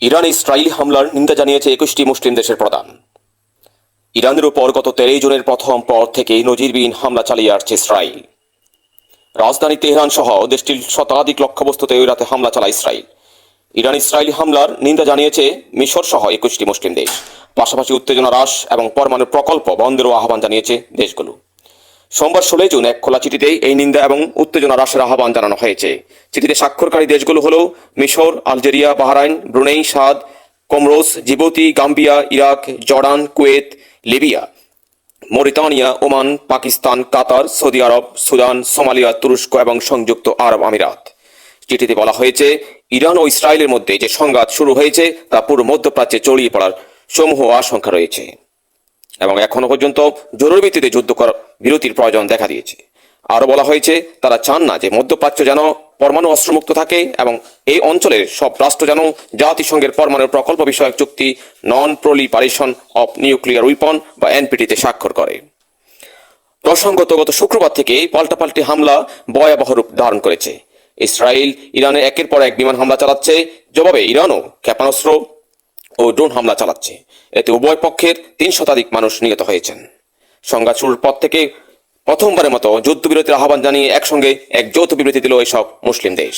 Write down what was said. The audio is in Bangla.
ইরান ইসরায়েলি হামলার নিন্দা জানিয়েছে একুশটি মুসলিম দেশের প্রধান। ইরানের উপর গত তেরোই জুনের প্রথম পর থেকেই নজিরবিহীন হামলা চালিয়ে আসছে ইসরায়েল। রাজধানী তেহরান সহ দেশটির শতাধিক লক্ষ্যবস্তুতে ওই রাতে হামলা চালায় ইসরায়েল। ইরান ইসরায়েলি হামলার নিন্দা জানিয়েছে মিশর সহ একুশটি মুসলিম দেশ। পাশাপাশি উত্তেজনা হ্রাস এবং পরমাণু প্রকল্প বন্ধেরও আহ্বান জানিয়েছে দেশগুলো। সোমবার ষোলোই জুন এক খোলা চিঠিতে এই নিন্দা এবং উত্তেজনা হ্রাসের আহ্বান জানানো হয়েছে। চিঠিতে স্বাক্ষরকারী দেশগুলো হলো মিশর, Algeria, Bahrain, Brunei, Chad, Comoros, Djibouti, Gambia, Iraq, Jordan, Kuwait, Libya, Mauritania, Oman, Pakistan, Qatar, Saudi Arab, Sudan, Somalia, তুরস্ক এবং সংযুক্ত আরব আমিরাত। চিঠিতে বলা হয়েছে, ইরান ও ইসরায়েলের মধ্যে যে সংঘাত শুরু হয়েছে তা পুরো মধ্যপ্রাচ্যে ছড়িয়ে পড়ার সমূহ আশঙ্কা রয়েছে। এবং এখনও পর্যন্ত জরুরি ভিত্তিতে যুদ্ধ করার বিরতির প্রয়োজন দেখা দিয়েছে। আরও বলা হয়েছে, তারা চান না যে মধ্যপ্রাচ্য যেন পরমাণু অস্ত্রমুক্ত থাকে এবং এই অঞ্চলের সব রাষ্ট্র যেন জাতিসংঘের পরমাণু প্রকল্প বিষয়ক চুক্তি non proliferation of nuclear weapon বা এনপিটিতে স্বাক্ষর করে। প্রসঙ্গত, গত শুক্রবার থেকে পাল্টাপাল্টি হামলা ভয়াবহ রূপ ধারণ করেছে। ইসরায়েল, ইরানে একের পর এক বিমান হামলা চালাচ্ছে। জবাবে ইরানও ক্ষেপণাস্ত্র ও ড্রোন হামলা চালাচ্ছে। এতে উভয় পক্ষের তিন শতাধিক মানুষ নিহত হয়েছেন। সংঘাত শুরুর পর থেকে প্রথমবারের মতো যুদ্ধবিরতির আহ্বান জানিয়ে একসঙ্গে এক যৌথ বিবৃতি দিল এইসব মুসলিম দেশ।